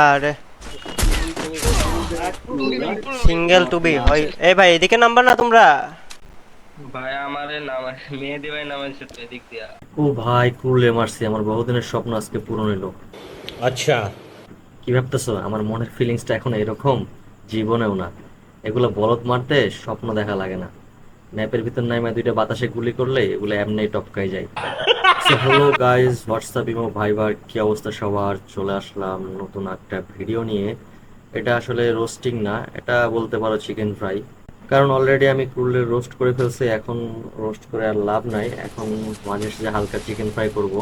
আরে। সিঙ্গেল টুবি হয়। এ ভাই এদিকে নাম্বার না তোমরা? ভাই আমারে নাম মেহেদি ভাই নাম আছে তো এদিক দিয়া। ও ভাই কুরলে মারছি আমার বহুদিনের স্বপ্ন আজকে পূরণ হলো আচ্ছা। কি ভাবতেছো? আমার মনের ফিলিংসটা এখন এরকম? জীবনেও না। এগুলো বলত মারতে স্বপ্ন দেখা লাগে না। ম্যাপের ভিতর নাইমা দুইটা বাতাসে গুলি করলে এগুলো এমনি টপকাই যায়। হ্যালো গাইস হোয়াটসঅ্যাপ ইমো ভাইবার কি অবস্থা সবার? চলে আসলাম নতুন একটা ভিডিও নিয়ে। এটা আসলে রোস্টিং না, এটা বলতে পারো চিকেন ফ্রাই কারণ অলরেডি আমি ক্রুলের রোস্ট করে ফেলছি, এখন রোস্ট করে আর লাভ নাই। এখন মাঝে সাঝে হালকা চিকেন ফ্রাই করব।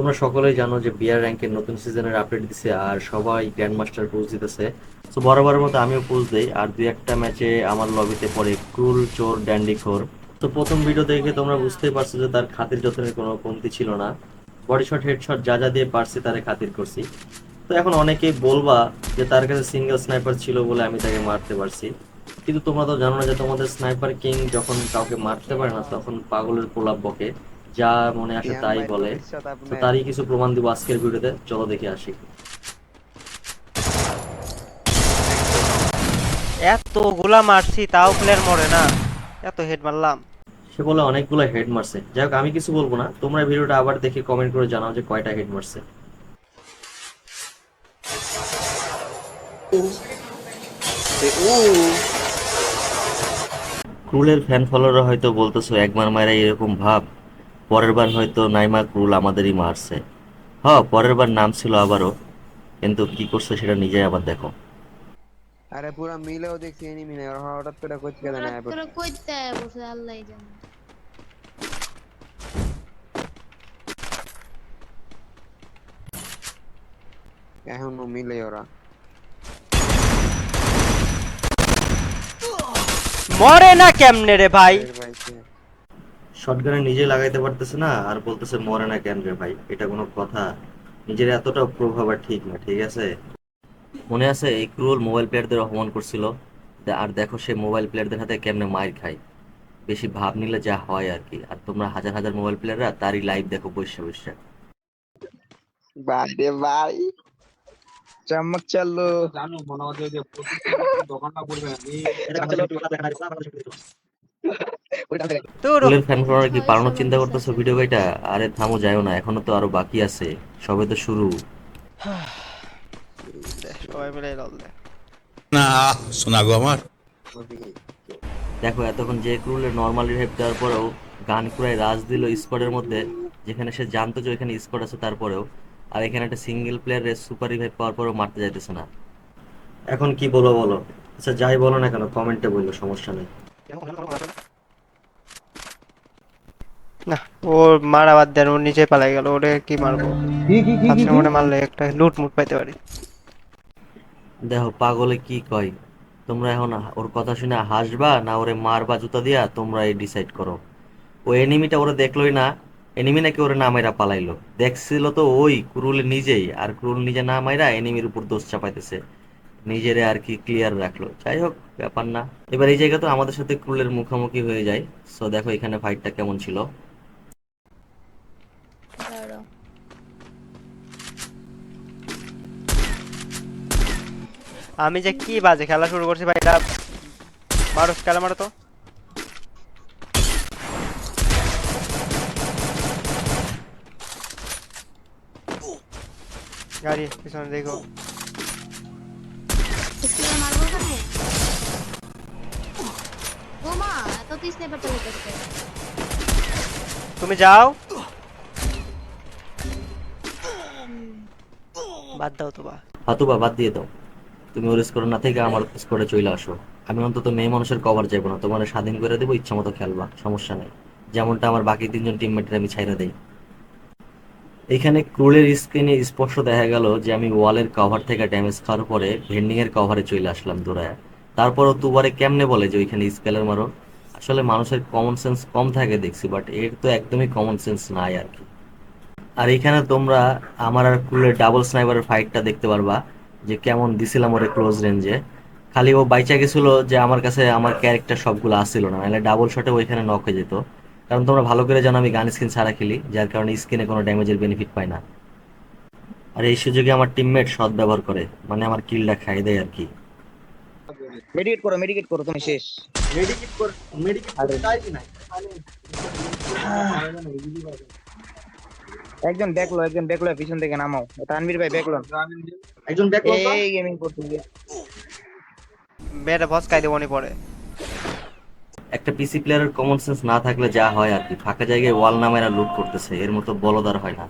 তোমরা সকলেই জানো যে বিয়ার র্যাঙ্কের নতুন সিজনের আপডেট দিছে আর সবাই গ্র্যান্ড মাস্টার পোজ দিতেছে। তো বরাবরের মতো আমিও পোজ দেই। আর দুই একটা ম্যাচে আমার লবিতে পড়ে ক্রুল চোর ড্যান্ডি খোর। তো প্রথম ভিডিও দেখে তোমরা বুঝতেই পারছ যে তার খাতির যত্নের কোনো কমতি ছিল না। বডি শট হেডশট যা যা দিয়ে পারছি তারে খাতির করছি। তো এখন অনেকেই বলবা যে তার কাছে সিঙ্গেল স্নাইপার ছিল বলে আমি তাকে মারতে পারছি। কিন্তু তোমরা তো জানো না যে তোমাদের স্নাইপার কিং যখন কাউকে মারতে পারে না, তখন পাগলের প্রলাপ বকে। যা মনে আসে তাই বলে। তো তারই কিছু প্রমাণ দিব আজকের ভিডিওতে। চলো দেখে আসি। এত গোলা মারছি তাও প্লেয়ার মরে না। এত হেড মারলাম। সে বলে অনেকগুলো হেড মারছে। যাই হোক আমি কিছু বলব না। তোমরা ভিডিওটা আবার দেখে কমেন্ট করে জানাও যে কয়টা হেড মারছে। ক্রুলের ফ্যান ফলোয়াররা হয়তো বলতেছো একবার মারা এরকম ভাব। পরের বার হয়তো নাইমা ক্রুল আমাদেরই মারছে। হ পরের বার নাম ছিল আবারও কিন্তু কি করছে সেটা নিজে আবার দেখো। আরে পুরা মিলেও দেখছি এনিমি নাই ওরা হঠাৎ করে কই থেকে জানে হঠাৎ করে কইতে বসে আল্লাহই জানে। এখনও মিলে ওরা। মরে না কেমনে রে ভাই? শটগানে নিজে লাগাইতে পারতেছে না আর বলতেছে মরে না কেন রে ভাই? এটা কোনো কথা। নিজের এতটা প্রভাব আর ঠিক না ঠিক আছে? মনে আছে এই ক্রুল মোবাইল প্লেয়ারদের অপমান করছিল? আর দেখো সে মোবাইল প্লেয়ারদের হাতে কেমনে মার খায়। বেশি ভাব নিলে যা হয় আর কি। আর তোমরা হাজার হাজার মোবাইল প্লেয়াররা তারই লাইভ দেখো বসে বাইরে ভাই। চমক চালু। তোর ক্রুলের ফ্যান ফলোয়ার কি পালানোর চিন্তা করতেছো ভিডিও আরে থামো যাও না এখনও তো আরও বাকি আছে। সবে তো শুরু। সবাই মিলে না শোনা গো আমার। দেখো এতক্ষণ যে ক্রুলের নর্মাল রিভাইভ দেওয়ার পরেও গান কুড়ায় রাজ দিল স্কোয়াডের মধ্যে। যেখানে সে জানতো যে ওইখানে স্কোয়াড আছে তারপরেও। আর এখানে একটা সিঙ্গেল প্লেয়ারের সুপার রিভাইভ পাওয়ার পরেও মারতে যাইতেছে না। এখন কি বলো বলো? আচ্ছা যাই বলো না কেন কমেন্টে বলল সমস্যা নেই। ওর মারা বাদ দেন ও নিচে পালাই গেল ওরে কি মারবো? ভাবছিলাম ওরে মারলে একটা লুট মুট পাইতে পারি। দেখো পাগলে কি কয়? তোমরা এখন ওর কথা শুনে হাসবা না ওরে মারবা জুতা দিয়া তোমরা এই ডিসাইড করো। ও এনিমিটা ওরে দেখলোই না এনিমি নাকি ওরে না মাইরা পালাইলো। দেখছিল তো ওই ক্রুল নিজেই আর ক্রুল নিজে না মাইরা এনিমির উপর দোষ চাপাইতেছে। নিজেরে আর কি ক্লিয়ার রাখল। যাই হোক ব্যাপার না। এবার এই জায়গা তো আমাদের সাথে ক্রুলের মুখোমুখি হয়ে যায়। সো দেখো এখানে ফাইটটা কেমন ছিল। আমি যে কি বাজে খেলা শুরু করছি ভাই এটা মারো খেলা মারো তো। গাড়ি পিছনে দেখো। তুমি যাও। বাদ দাও তো বা। হাতুবা বাদ দিয়ে দাও। তুমি ওর স্কোর না থেকে আমার স্কোরে চলে আসো। আমি অন্তত মেয়ে মানুষের কভার যাব না। তোমার স্বাধীন করে দেবো, ইচ্ছা মতো খেলবা, সমস্যা নেই। যেমনটা আমার বাকি তিনজন টিমমেটের আমি ছাইরা দেই। এখানে ক্রুলের স্ক্রিনে স্পষ্ট দেখা গেল যে আমি ওয়ালের কভার থেকে ড্যামেজ খাওয়ার পরে ভেন্ডিং এর কভারে চলে আসলাম দৌড়ায় তারপরও তুবারে কেমনে বলে যে ওইখানে স্কেলের মারো? আসলে মানুষের কমন সেন্স কম থাকে দেখছি বাট এর তো একদমই কমন সেন্স নাই আর কি। আর এখানে তোমরা আমার আর ক্রুলের ডাবল স্নাইপারের ফাইটটা দেখতে পারবা। যে কেমন দিছিলাম ওরে ক্লোজ রেঞ্জে খালি ও বাইচা গেছিল যে আমার কাছে আমার ক্যারেক্টার সবগুলো আসছিল না নাহলে ডাবল শটে ওইখানে নক হয়ে যেত। কারণ তোমরা ভালো করে জানো আমি গান স্কিন ছাড়া খেলি যার কারণে স্কিনে কোনো ড্যামেজের বেনিফিট পাই না। আর এই সুযোগে আমার টিমমেট সৎ ব্যবহার করে মানে আমার কিলটা খাই দেয় আর কি মেডিকেট করো মেডিকেট করো তুমি শেষ। একজন ব্যাকলো একজন ব্যাকলো পিছন থেকে নামাও। তানভীর ভাই ব্যাকলো একজন এই গেমিং করতে বেড়ে ভসকাই দেবনি পরে। একটা পিসি প্লেয়ারের কমন সেন্স না থাকলে যা হয় আর কি। ফাঁকা জায়গায় ওয়াল নামেরা লুট করতেছে এর মতো বলদার হয় না।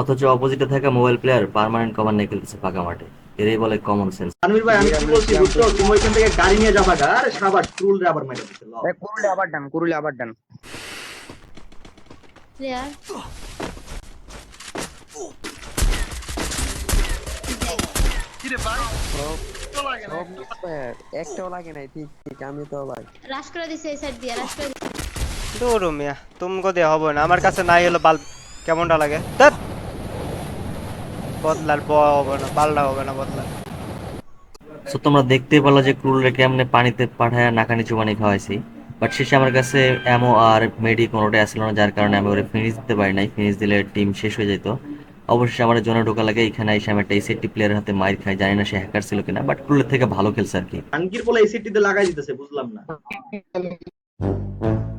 অথচ অপোজিটে থাকা মোবাইল প্লেয়ার পার্মানেন্ট কভার নিয়ে খেলতেছে ফাঁকা মাঠে। এরই বলে কমন সেন্স তানভীর ভাই আমি কি বলছি বুঝছ তুমি ওইখান থেকে গাড়ি নিয়ে যাবা আরে সাবাস রে আবার মেরে দিছে লও। কুরুলে আবার ডান কুরুলে আবার ডান। ক্লিয়ার সব expired, একটাও লাগে নাই ঠিক ঠিক আমি তো ভাই রাশ করে দিছে এই সাইড দিয়ে রাশ করে দিছে। দূর মিয়া তুমকো দিয়ে হবে না আমার কাছে নাই হলো বাল কেমনটা লাগে। বদলার ব হবে না পাল্টা হবে না বদলার। সো তোমরা দেখতেই পারল যে ক্রুলরে কেমনে পানিতে পাঠায় নাকানি চুবানি খাওয়াইছি। বাট শেষে আমার কাছে এমও আর মেডি কোনোটাই আসলো না যার কারণে আমি ওরে ফিনিশ দিতে পারি নাই। ফিনিশ দিলে টিম শেষ হয়ে যেত অবশেষে আমার জন্য ঢোকা লাগে এখানে এসে আমি একটা এসএটি প্লেয়ারের হাতে মাইর খাই জানি না সে হ্যাকার ছিল কিনা বাট কুলের থেকে ভালো খেলছে আর কি। আঙ্গির বলে এসিটিতে লাগাই দিতেছে বুঝলাম না।